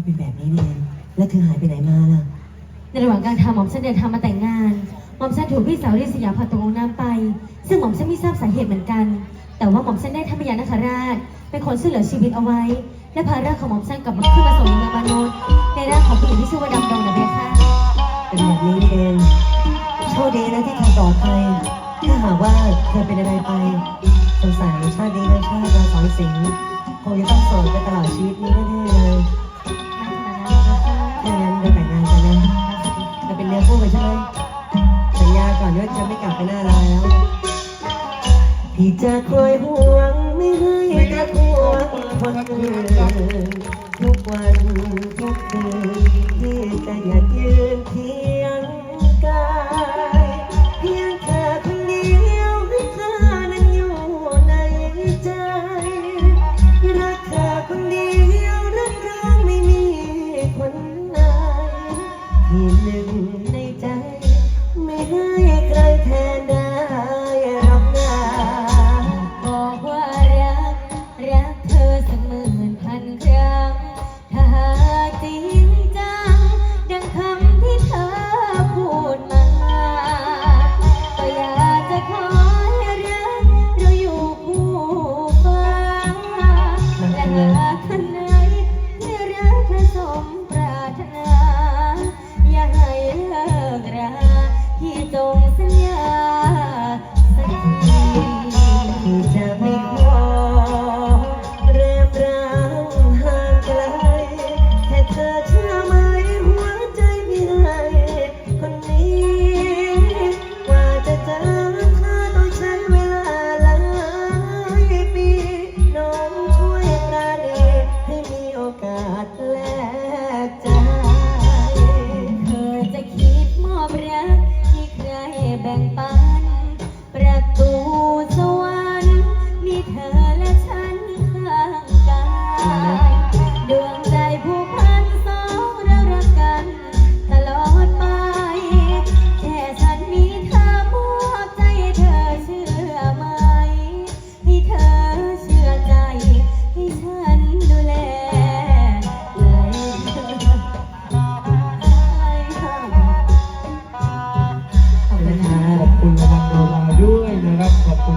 มันเป็นแบบนี้นี่เองแล้วเธอหายไปไหนมาล่ะ ในระหว่างการทำหม่อมฉันเดินทางมาแต่งงานหม่อมฉันถูกพี่สาวริษยาพาตกลงน้ำไป ซึ่งหม่อมฉันไม่ทราบสาเหตุเหมือนกัน แต่ว่าหม่อมฉันได้ท่านพญานาคราชเป็นคนช่วยเหลือชีวิตเอาไว้ และพาร่างของหม่อมฉันกลับมาขึ้นมาส่งในเมืองมนุษย์ในร่างของผู้หญิงที่ชื่อว่าดำดงนะเบค่ะเป็นแบบนี้นี่เองโชคดีนะที่เธอปลอดภัยถ้าหากว่าเธอเป็นอะไรไปสงสัยชาตินี้และชาติเราสองสิงคงจะต้องโสดไปตลอดชีวิตนี้แน่ๆเลย อนว่าจะไม่กลับไปหน้าร้านแล้วพี่จะคอยห่วงไม่ให้กระทวงคนอื่นทุกวัน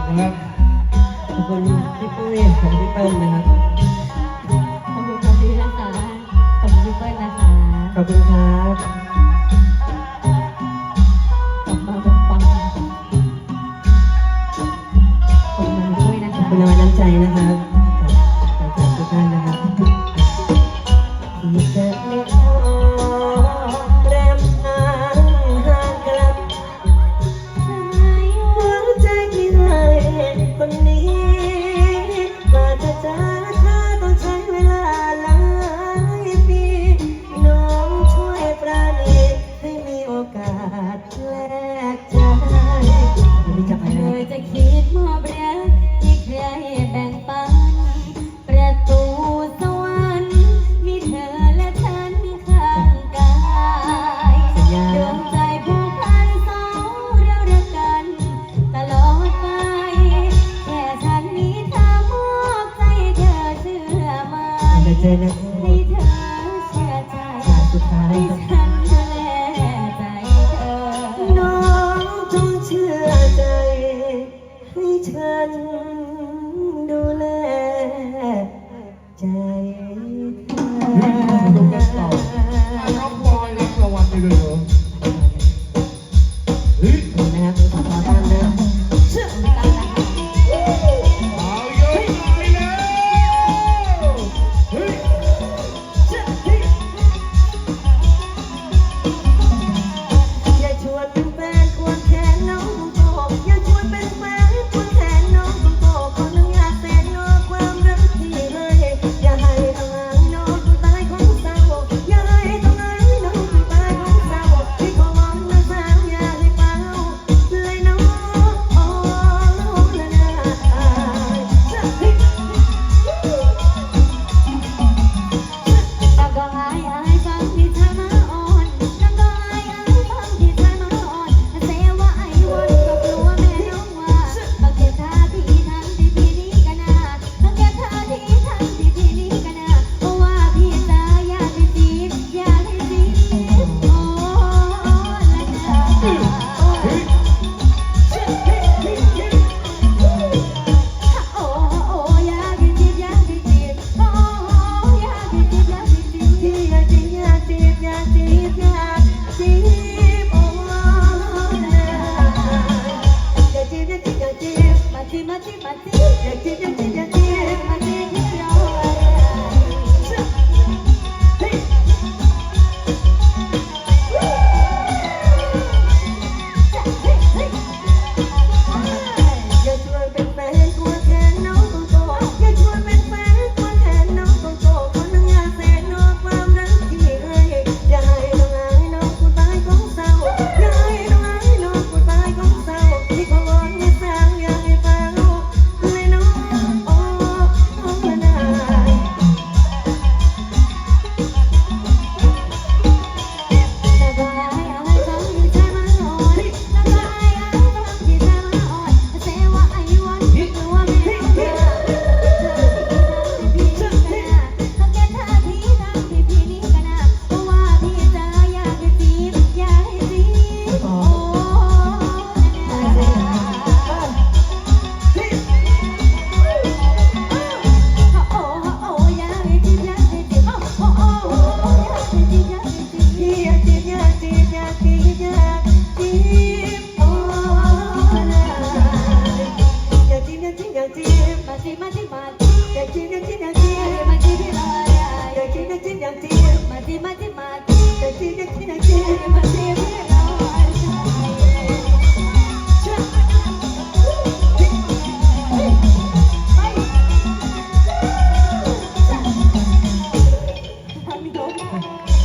นะครับขอบคุณพี่ปุ้ยขอบคุณพี่เปิ้ลนะครับขอบคุณค่ะพี่นะคะขอบคุณพี่เปิ้ลนะคะขอบคุณครับกลับมาเป็นปังขอบคุณด้วยนะขอบคะคุณรางวัลน้ำใจนะครับ จ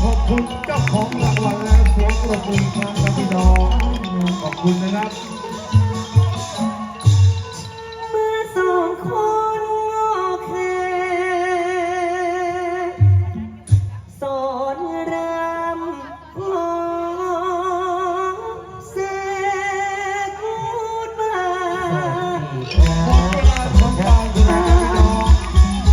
ขอบคุณเจ้าของรางวัลและเสีงปรบมือครับพี่น้องขอบคุณนะครับ